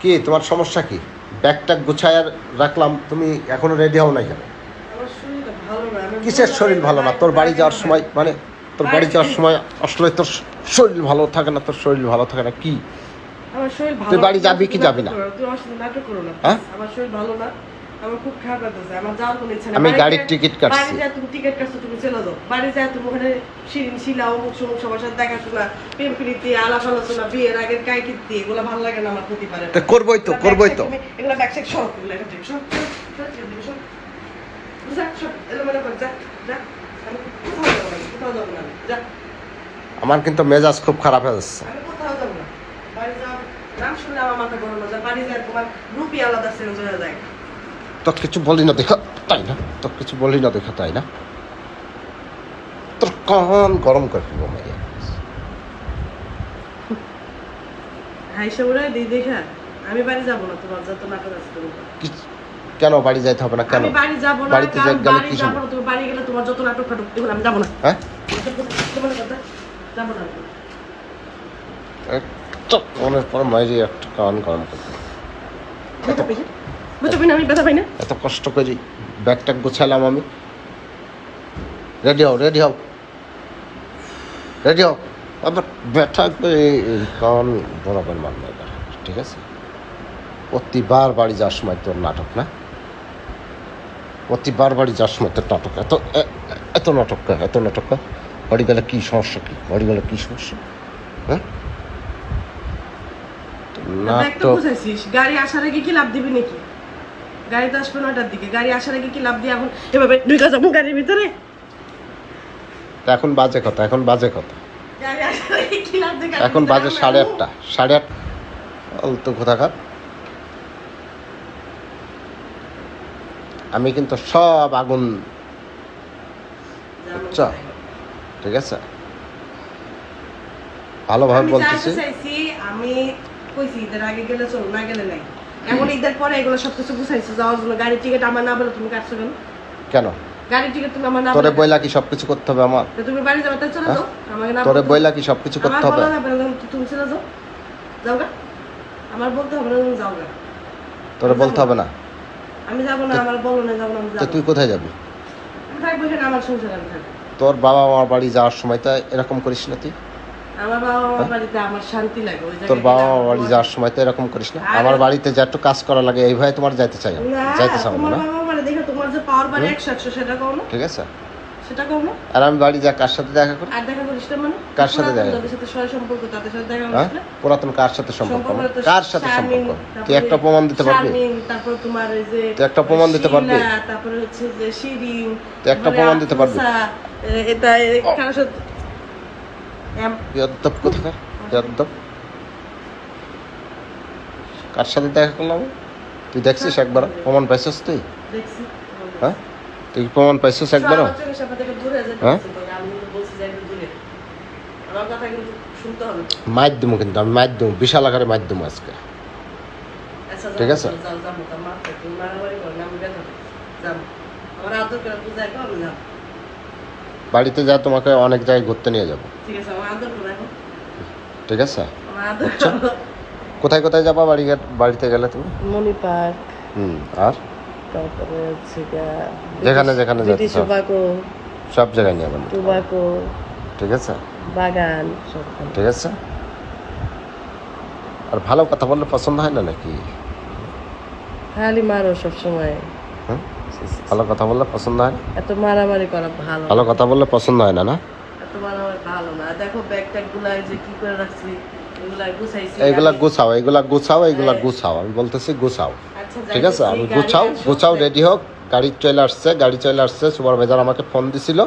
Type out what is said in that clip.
কি? তোমার সমস্যা কি? ব্যাগটা গুছায় রাখলাম তুমি এখনও রেডি হও নাই কেন? কিসের শরীর ভালো না? তোর বাড়ি যাওয়ার সময় মানে তোর বাড়ি যাওয়ার সময় আসলে তোর শরীর ভালো থাকে না তোর শরীর ভালো থাকে না কি? তুই বাড়ি যাবি কি যাবি না? হ্যাঁ? আমার খুব খারাপ লাগতেছে আমার যাওয়ার কোনো ইচ্ছা নেই। আমি গাড়ির টিকিট কাটছি। বাড়ি যায় তুমি টিকিট কাটছো তুমি চলে যাও। বাড়ি যায় তুমি ওখানে শিরিন শিলা অমুক সমুক সবার সাথে দেখাশোনা প্রেম প্রীতি আলাপ আলোচনা বিয়ের আগের গায়ে এগুলো ভালো লাগে না আমার প্রতি পারে তা করবোই তো করবোই তো। এগুলো সব এগুলো ঠিক সব আমার কিন্তু মেজাজ খুব খারাপ হয়ে যাচ্ছে। বাড়ি যাও নাম শুনলে আমার মাথা গরম হয়ে যায় বাড়ি যায় তোমার রুপি আলাদা চেঞ্জ হয়ে যায়। তোর কিছু বলি না দেখা তাই না? তোর কিছু বলি না দেখা তাই না? তোর কান গরম করে ফেলব দেখা। আমি বাড়ি যাব না তোমার যত নাটক আছে কেন বাড়ি যাইতে হবে না? কেন? আমি বাড়ি যাব না বাড়িতে কারণ গেলে কি যাব তুমি বাড়ি গেলে তোমার যত নাটক ফাটক এগুলো আমি যাব না। হ্যাঁ? যাব না একটা মনের পর মাইরি একটা কান গরম করে আমি ব্যথা পাই না? এত কষ্ট করি ব্যাগটা গোছালাম আমি। রেডি হও রেডি হও। রেডি হও। আবার ব্যথা করে এই কান বরাবর এবার ঠিক আছে? প্রতিবার বাড়ি যাওয়ার সময় তোর নাটক না? প্রতিবার বাড়ি যাওয়ার সময় তোর নাটক এত এত নাটক এত নাটক। বাড়ি গেলে কী সমস্যা কী? বাড়ি গেলে কী সমস্যা? হ্যাঁ? তো নাটক গাড়ি আসার আগে কি লাভ দিবি নাকি? গাড়ি তো আসবে নটার দিকে। গাড়ি আসার আগে কি লাভ দিয়ে এখন এভাবে ঢুকে যাব গাড়ির ভিতরে? এখন বাজে কথা এখন বাজে কথা। এখন বাজে সাড়ে আটটা সাড়ে আট তো কোথাকার। আমি কিন্তু সব আগুন আচ্ছা। ঠিক আছে? ভালোভাবে বলতেছি। আমি কইছি ঈদের আগে গেলে চলো না গেলে নাই। এখন ঈদের পরে এগুলো সবকিছু বুঝাইছো যাওয়ার জন্য গাড়ির টিকিট আমার না বলে তুমি কাটছো কেন? কেন? গাড়ির টিকিট তুমি আমার না তোরে বইলা কি সবকিছু করতে হবে আমার? তুমি বাড়ি যাবে তাই চলে? যাও। আমাকে না তোরে বলতে- বইলা কি সবকিছু করতে হবে? বলা না, তুমি- তুমি চলে যাও। যাও গা। আমার বলতে হবে না তুমি যাও গা। তোরে বলতে হবে না? আমি যাব না আমার বলো না যাব না আমি তুই কোথায় যাবি? থাকব এখানে আমার সংসার আমি থাকব। তোর বাবা আমার বাড়ি যাওয়ার সময় তো এরকম করিস না তুই? আমার বাবা আমার বাড়িতে আমার শান্তি লাগে ওই হ্যাঁ? তোর বাবা বাড়ি যাওয়ার সময় তো এরকম করিস না? আমার বাড়িতে যে একটু কাজ করা লাগে এই ভয়ে তোমার যাইতে চাই যাইতে চাও না তোমার না? বাবা দেখো তোমার যে পাওয়ার বাড়ি একশো একশো সেটা কও না? ঠিক আছে। সেটা কও না? আর আমি বাড়ি যা কার সাথে দেখা করি? আর দেখা করিস না মানে? কার সাথে দেখা? যাদের সাথে সয় সম্পর্ক তাদের সাথে দেখা হ্যাঁ? করিস না? পুরাতন কার সাথে সম্পর্ক? কার সাথে সম্পর্ক? তুই একটা প্রমাণ দিতে পারবি? শারমিন, তোমার এই যে তুই একটা প্রমাণ দিতে পারবি? শিলা, হচ্ছে যে শিরিন তুই একটা প্রমাণ দিতে পারবি? এটা কারোর সাথে ইয়াদ্দব কোথাকার? ইয়াদ্দব কার সাথে দেখা করলাম? তুই দেখছিস একবার প্রমাণ পাইছিস তুই? হ্যাঁ? তুই প্রমাণ পাইছিস একবারও? হ্যাঁ? তোকে, কিন্তু আমি দেবো বিশাল আকারে দেবো আজকে। আচ্ছা, ঠিক আছে? আমার আদর করে দাও, আমি। বাড়িতে যা তোমাকে অনেক জায়গায় ঘুরতে নিয়ে যাব। ঠিক আছে, আচ্ছা। কোথায় কোথায় যাবা বাড়ি বাড়িতে গেলে তুমি? মনি পার্ক। হুম আর? তারপরে হচ্ছে যেখানে যেখানে যাচ্ছ। সব জায়গায় নিয়ে যাবেন টোবাকো ঠিক আছে? বাগান সবখানে ঠিক আছে? আর ভালো কথা বললে পছন্দ হয় না নাকি? খালি মারো সবসময়? ভালো কথা বললে পছন্দ হয় না? এত মারামারি করা ভালো ভালো কথা বললে পছন্দ হয় না না? এত মারামারি ভালো না। দেখো ব্যাগ ট্যাগগুলা যে কি করে রাখছি এগুলা এইগুলা গুছাও এইগুলা গুছাও এইগুলা হ্যাঁ। গুছাও। আমি বলতেছি গুছাও। আচ্ছা, ঠিক আছে? আমি গুছাও গুছাও রেডি হোক। গাড়ি চলে আসছে গাড়ি চলে আসছে। সুপারভাইজার আমাকে ফোন দিছিল।